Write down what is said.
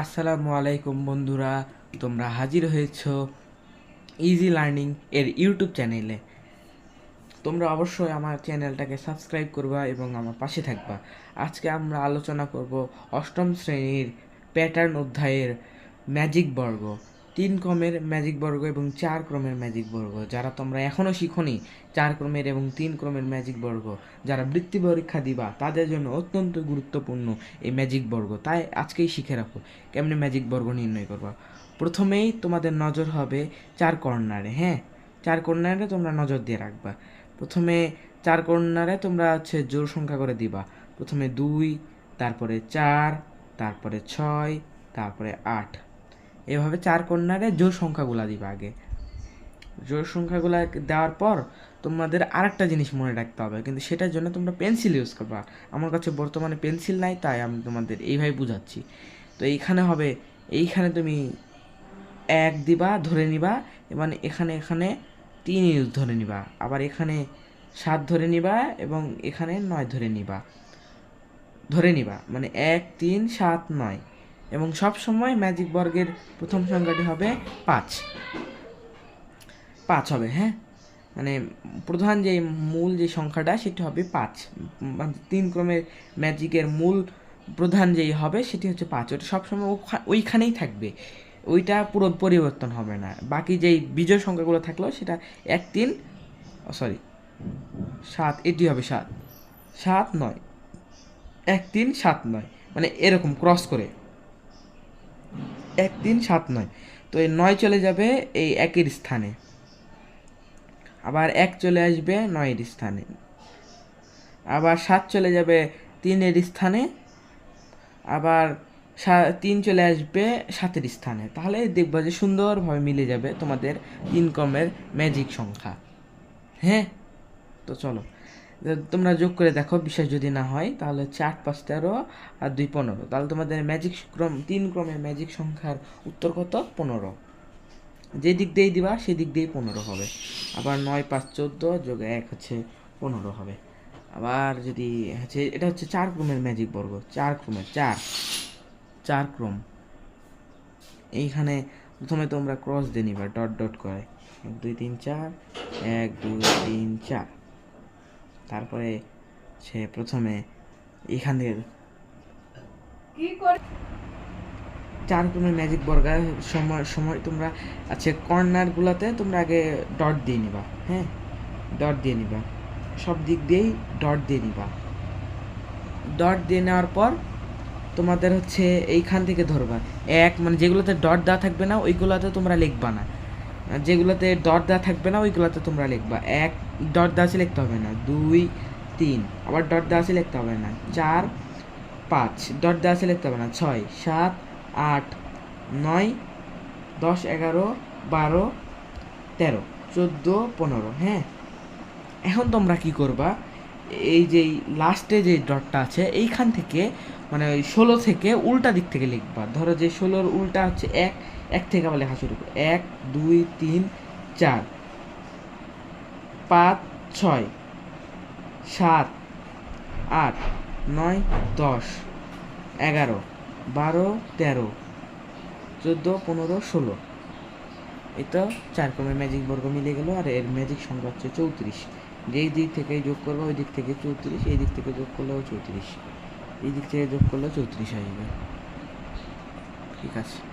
আসসালামু আলাইকুম বন্ধুরা, তোমরা হাজির হয়েছ ইজি লার্নিং এর ইউটিউব চ্যানেলে তোমরা অবশ্যই আমার চ্যানেলটাকে সাবস্ক্রাইব করবা এবং আমার পাশে থাকবা। আজকে আমরা আলোচনা করব অষ্টম শ্রেণির প্যাটার্ন অধ্যায়ের ম্যাজিক বর্গ। তিন ক্রমের ম্যাজিক বর্গ এবং চার ক্রমের ম্যাজিক বর্গ, যারা তোমরা এখনও শিখোনি। চার ক্রমের এবং তিন ক্রমের ম্যাজিক বর্গ, যারা বৃত্তি পরীক্ষা দিবা, তাদের জন্য অত্যন্ত গুরুত্বপূর্ণ এই ম্যাজিক বর্গ। তাই আজকেই শিখে রাখো, কেমনে ম্যাজিক বর্গ নির্ণয় করবা। প্রথমেই তোমাদের নজর হবে চার কর্নারে হ্যাঁ? চার কর্নারে তোমরা নজর দিয়ে রাখবা। প্রথমে চার কর্নারে তোমরা হচ্ছে জোর সংখ্যা করে দিবা। প্রথমে দুই, তারপরে চার, তারপরে ছয়, তারপরে আট। এভাবে চার কর্নারে জোর সংখ্যাগুলা দিবা আগে। জোর সংখ্যাগুলা দেওয়ার পর তোমাদের আরেকটা জিনিস মনে রাখতে হবে, কিন্তু সেটার জন্য তোমরা পেন্সিল ইউজ করবা। আমার কাছে বর্তমানে পেন্সিল নাই, তাই আমি তোমাদের এইভাবে বুঝাচ্ছি। তো এইখানে হবে, এইখানে তুমি এক দিবা, ধরে নিবা, এবং এখানে এখানে তিন ইউজ ধরে নিবা। আবার এখানে সাত ধরে নিবা এবং এখানে নয় ধরে নিবা। ধরে নিবা মানে এক, তিন, সাত, নয়। এবং সব সময় ম্যাজিক বর্গের প্রথম সংখ্যাটি হবে পাঁচ। পাঁচ হবে হ্যাঁ? মানে প্রধান যে মূল যে সংখ্যাটা, সেটি হবে পাঁচ। মানে তিন ক্রমের ম্যাজিকের মূল প্রধান যেই হবে, সেটি হচ্ছে পাঁচ। ওটা সবসময় ওইখানেই থাকবে। ওইটা পুরো পরিবর্তন হবে না। বাকি যেই বিজয় সংখ্যাগুলো থাকল, সেটা এক, তিন সরি, সাত, এটি হবে সাত। সাত নয়। এক, তিন, সাত নয়। মানে এরকম ক্রস করে। এক তিন সাত নয়। তো এই নয় চলে যাবে এই একের স্থানে। আবার এক চলে আসবে নয়ের স্থানে। আবার সাত চলে যাবে তিনের স্থানে। আবার তিন চলে আসবে সাতের স্থানে। তাহলে দেখবা যে সুন্দরভাবে মিলে যাবে তোমাদের ইনকমের ম্যাজিক সংখ্যা। হ্যাঁ? তো চলো। তোমরা যোগ করে দেখো বিশ্বাস যদি না হয়, তাহলে হচ্ছে আট, পাঁচ, তেরো আর দুই, পনেরো। তাহলে তোমাদের ম্যাজিক ক্রম, তিন ক্রমের ম্যাজিক সংখ্যার উত্তর কত? পনেরো। যে দিক দিয়েই দিবা, সেই দিক দিয়েই পনেরো হবে। আবার নয়, পাঁচ, চোদ্দ যোগ এক হচ্ছে পনেরো হবে। আবার যদি হচ্ছে, এটা হচ্ছে চার ক্রমের ম্যাজিক বর্গ। চার ক্রমের, চার। চার ক্রম। এইখানে প্রথমে তোমরা ক্রস দিয়ে নিবা ডট ডট করে। এক, দুই, তিন, চার। এক, দুই, তিন, চার। তারপরে সে প্রথমে এখান থেকে চার ক্রমের ম্যাজিক বর্গার সময় সময় তোমরা আচ্ছা কর্নারগুলোতে তোমরা আগে ডট দিয়ে নিবা হ্যাঁ? ডট দিয়ে নিবা। সব দিক দিয়েই ডট দিয়ে নিবা। ডট দিয়ে নেওয়ার পর তোমাদের হচ্ছে এইখান থেকে ধরবা। এক মানে যেগুলোতে ডট দেওয়া থাকবে না ওইগুলোতে তোমরা লিখবা না। যেগুলোতে ডট দেওয়া থাকবে না ওইগুলোতে তোমরা লিখবা। এক ডট আছে লিখতে হবে না। দুই, তিন। আবার ডট আছে লিখতে হবে না। চার, পাঁচ। ডট আছে লিখতে হবে না। ছয়, সাত, আট, নয়, দশ, এগারো, বারো, তেরো, চোদ্দ, পনেরো। হ্যাঁ? এখন তোমরা কি করবা? এই যে লাস্টে যে ডটটা আছে, এইখান থেকে মানে ওই ষোলো থেকে উল্টা দিক থেকে লিখবা। ধরো যে ষোলোর উল্টা হচ্ছে এক এক থেকে আবার লেখা শুরু করো। এক, দুই, তিন, চার। পাঁচ, ছয়, সাত, আট, নয়, দশ, এগারো, বারো, তেরো, চোদ্দ, পনেরো, ষোলো। এটা চার ক্রমের ম্যাজিক বর্গ মিলে গেল আর এর ম্যাজিক সংখ্যা হচ্ছে চৌত্রিশ। যেই দিক থেকে যোগ করব, ওই দিক থেকে চৌত্রিশ, এই দিক থেকে যোগ করলেও চৌত্রিশ। এই দিক থেকে যোগ করলেও চৌত্রিশ আসবে ঠিক আছে।